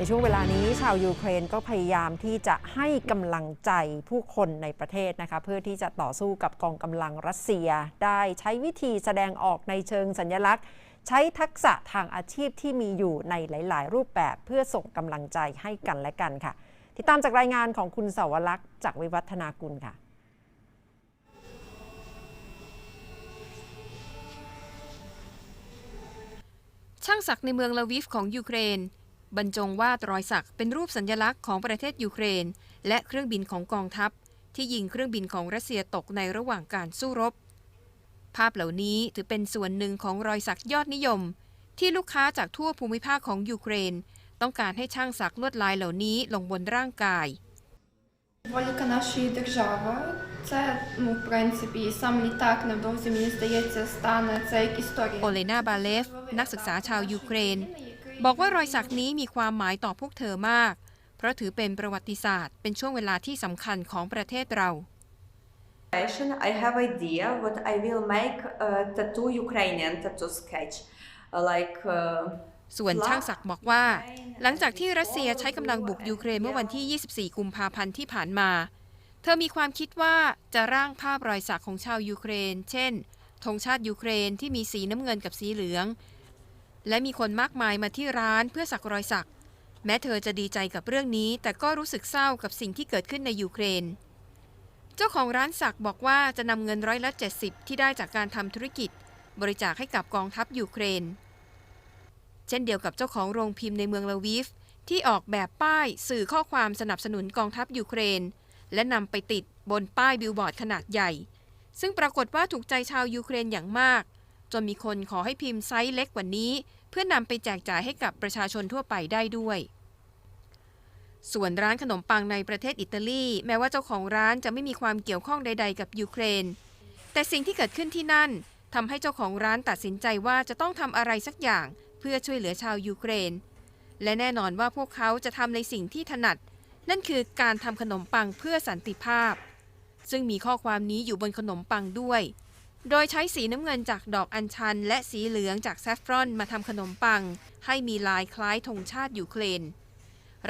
ในช่วงเวลานี้ชาวยูเครนก็พยายามที่จะให้กำลังใจผู้คนในประเทศนะคะเพื่อที่จะต่อสู้กับกองกำลังรัสเซีย ได้ใช้วิธีแสดงออกในเชิงสัญลักษณ์ ใช้ทักษะทางอาชีพที่มีอยู่ในหลาย ๆ รูปแบบเพื่อส่งกำลังใจให้กันและกันค่ะ ติดตามจากรายงานของคุณสาวรักษ์จากวิวัฒนากุลค่ะช่างศักดิ์ในเมืองลาวิฟของยูเครน บรรจงวาดรอยสักเป็นรูปสัญลักษณ์ของประเทศยูเครน และเครื่องบินของกองทัพ ที่ยิงเครื่องบินของรัสเซียตกในระหว่างการสู้รบ ภาพเหล่านี้ถือเป็นส่วนหนึ่งของรอยสักยอดนิยม ที่ลูกค้าจากทั่วภูมิภาคของยูเครน ต้องการให้ช่างสักลวดลายเหล่านี้ลงบนร่างกาย Символіка нашої держави. Це, ну, в принципі, і сам літак невдовзі, мені здається, стане це як історія. โอเลนาบาเลฟ นักศึกษาชาวยูเครน บอกว่ารอยสักนี้มีความหมายต่อพวกเธอมาก เพราะถือเป็นประวัติศาสตร์ เป็นช่วงเวลาที่สำคัญของประเทศเรา Passion, I have idea what I will make a tattoo Ukrainian tattoo sketch Uh, like uh, ส่วนช่างศักดิ์บอกว่า หลังจากที่รัสเซียใช้กำลังบุกยูเครนเมื่อวันที่ 24 กุมภาพันธ์ที่ผ่านมา เธอมีความคิดว่าจะร่างภาพรอยสักของชาวยูเครน เช่นธงชาติยูเครนที่มีสีน้ำเงินกับสีเหลือง และมีคนมากมายมาที่ร้านเพื่อสักรอยสัก แม้เธอจะดีใจกับเรื่องนี้ แต่ก็รู้สึกเศร้ากับสิ่งที่เกิดขึ้นในยูเครน เจ้าของร้านสักบอกว่าจะนำเงินร้อยละ70 ที่ได้จากการทำธุรกิจ บริจาคให้กับกองทัพยูเครน เช่นเดียวกับเจ้าของโรงพิมพ์ในเมืองลาวิฟที่ออกแบบป้ายสื่อข้อความสนับสนุนกองทัพยูเครน และนำไปติดบนป้ายบิลบอร์ดขนาดใหญ่ ซึ่งปรากฏว่าถูกใจชาวยูเครนอย่างมาก จนมีคนขอให้พิมพ์ไซส์เล็กกว่านี้ เพื่อนำไปแจกจ่ายให้กับประชาชนทั่วไปได้ด้วย ส่วนร้านขนมปังในประเทศอิตาลี แม้ว่าเจ้าของร้านจะไม่มีความเกี่ยวข้องใด ๆ กับยูเครน แต่สิ่งที่เกิดขึ้นที่นั่นทำให้เจ้าของร้านตัดสินใจว่าจะต้องทำอะไรสักอย่าง เพื่อช่วยเหลือชาวยูเครน และแน่นอนว่าพวกเขาจะทำในสิ่งที่ถนัด นั่นคือการทำขนมปังเพื่อสันติภาพ ซึ่งมีข้อความนี้อยู่บนขนมปังด้วย โดยใช้สีน้ำเงินจากดอกอัญชัน และสีเหลืองจากแซฟรอนมาทำขนมปัง ให้มีลายคล้ายธงชาติยูเครน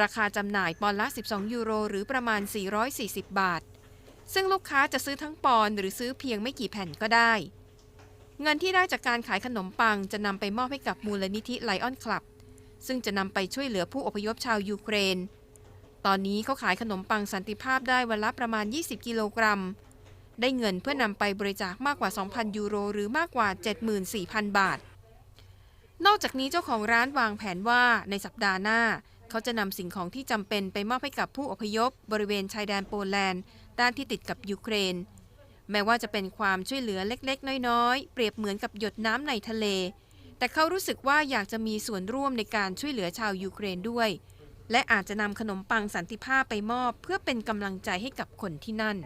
ราคาจำหน่ายปอนละ 12 ยูโร หรือประมาณ 440 บาท ซึ่งลูกค้าจะซื้อทั้งปอนหรือซื้อเพียงไม่กี่แผ่นก็ได้ เงินที่ได้จากการขายขนมปังจะนำไปมอบให้กับมูลนิธิไลออนคลับ ซึ่งจะนำไปช่วยเหลือผู้อพยพชาวยูเครน ตอนนี้เขาขายขนมปังสันติภาพได้วันละประมาณ 20 กิโลกรัม ได้เงินเพื่อนำไปบริจาคมากกว่า 2,000 ยูโร หรือมากกว่า 74,000 บาท นอกจากนี้เจ้าของร้านวางแผนว่าในสัปดาห์หน้า เขาจะนำสิ่งของที่จำเป็นไปมอบให้กับผู้อพยพ บริเวณชายแดนโปแลนด์ด้านที่ติดกับยูเครน แม้ว่าจะเป็นความช่วยเหลือเล็กๆ น้อยๆ เปรียบเหมือนกับหยดน้ำในทะเล แต่เขารู้สึกว่าอยากจะมีส่วนร่วมในการช่วยเหลือชาวยูเครนด้วยและอาจจะนำขนมปังสันติภาพไปมอบ เพื่อเป็นกำลังใจให้กับคนที่นั่น